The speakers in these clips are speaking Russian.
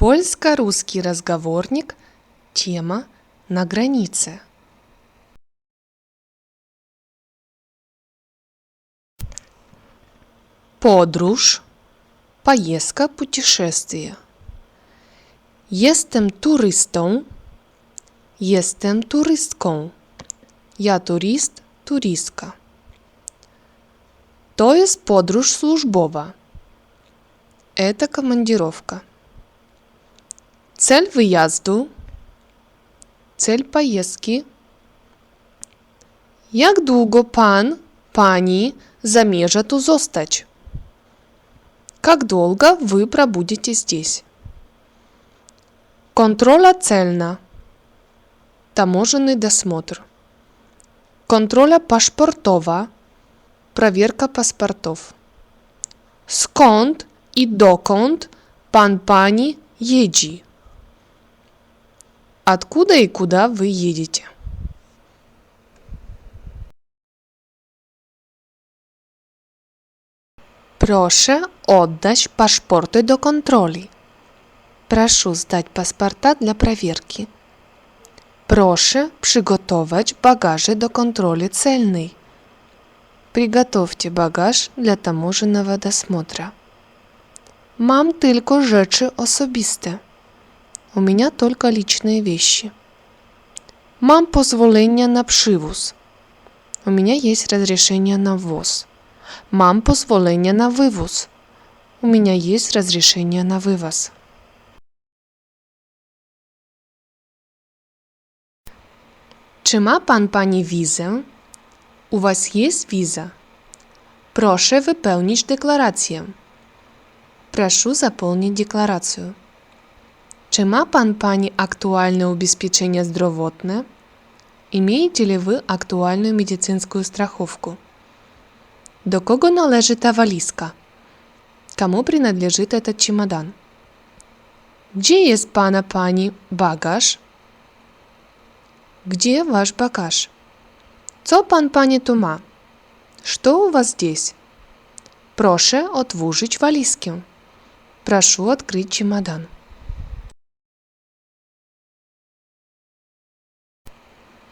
Польско-русский разговорник. Тема «На границе». Podróż, поездка, путешествие. Jestem turystą. Jestem turystką. Ja turyst, turystka. To jest podróż służbowa. Это командировка. Цель wyjazdu. Цель поездки. Jak długo pan, pani zamierza tu zostać? Как долго вы пробудете здесь? Контроля цельна. Таможенный досмотр. Контроля пашпортова. Проверка паспортов. Skąd i dokąd pan pani jedzie? Откуда и куда вы едете? Proszę oddać paszporty do kontroli. Прошу сдать паспорта для проверки. Проszę przygotować bagaże do kontroli celnej. Приготовьте багаж для таможенного досмотра. Mam tylko rzeczy osobiste. У меня только личные вещи. Mam позволение на przywóz. У меня есть разрешение на ввоз. Mam позволение на вывоз. У меня есть разрешение на вывоз. Czy ma pan pani? U was jest wiza? Proszę wypełnić deklarację. Прошу заполнить декларацию. Czy ma pan pani aktualne ubezpieczenie? Имеете ли вы актуальную медицинскую страховку? До кого належит та вализка? Кому принадлежит этот чемодан? Gdzie jest pana pani bagaż? Где ваш багаж? Co pan pani tu? Что у вас здесь? Proszę otworzyć walizkę. Прошу открыть чемодан.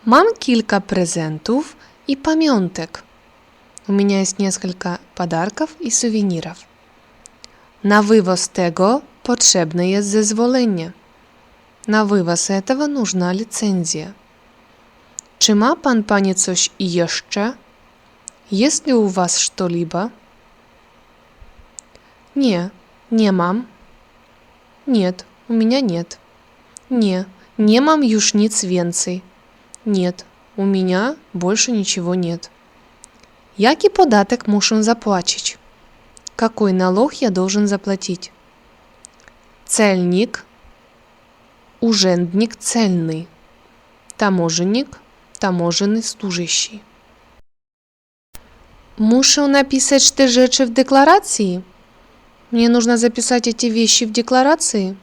Mam kilka prezentów i pamiątek. У меня есть несколько подарков и сувениров. На вывоз tego potrzebne jest zezwolenie. На вывоз этого нужна лицензия. Czy ma pan panie coś jeszcze? Jest li u was что-либо? Nie, nie mam. Нет, у меня нет. Не, не mam już nic więcej. Нет, у меня больше ничего нет. Jaki podatek muszę zapłacić? Какой налог я должен заплатить? Цельник, urzędnik celny, таможенник, таможенный служащий. Muszę napisać te rzeczy w deklaracji? Мне нужно записать эти вещи в декларации?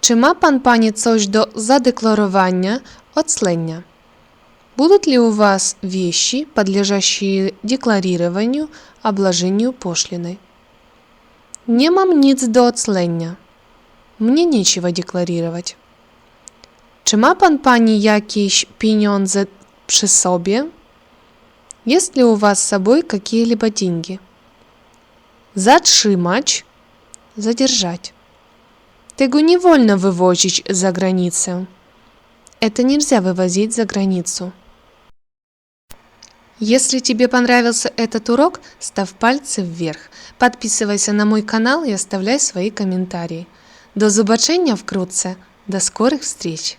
Czy ma pan panie coś do zadeklarowania оцления? Будут ли у вас вещи, подлежащие декларированию, обложению пошлиной? Nie mam nic do oclenia. Mnie нечего декларировать. Czy ma pan pani jakieś pieniądze przy sobie? Есть ли у вас с собой какие-либо деньги? Zatrzymać, задержать. Tego wolno wywozić za granicę. Это нельзя вывозить за границу. Если тебе понравился этот урок, ставь пальцы вверх, подписывайся на мой канал и оставляй свои комментарии. До зубочения вкрутце. До скорых встреч!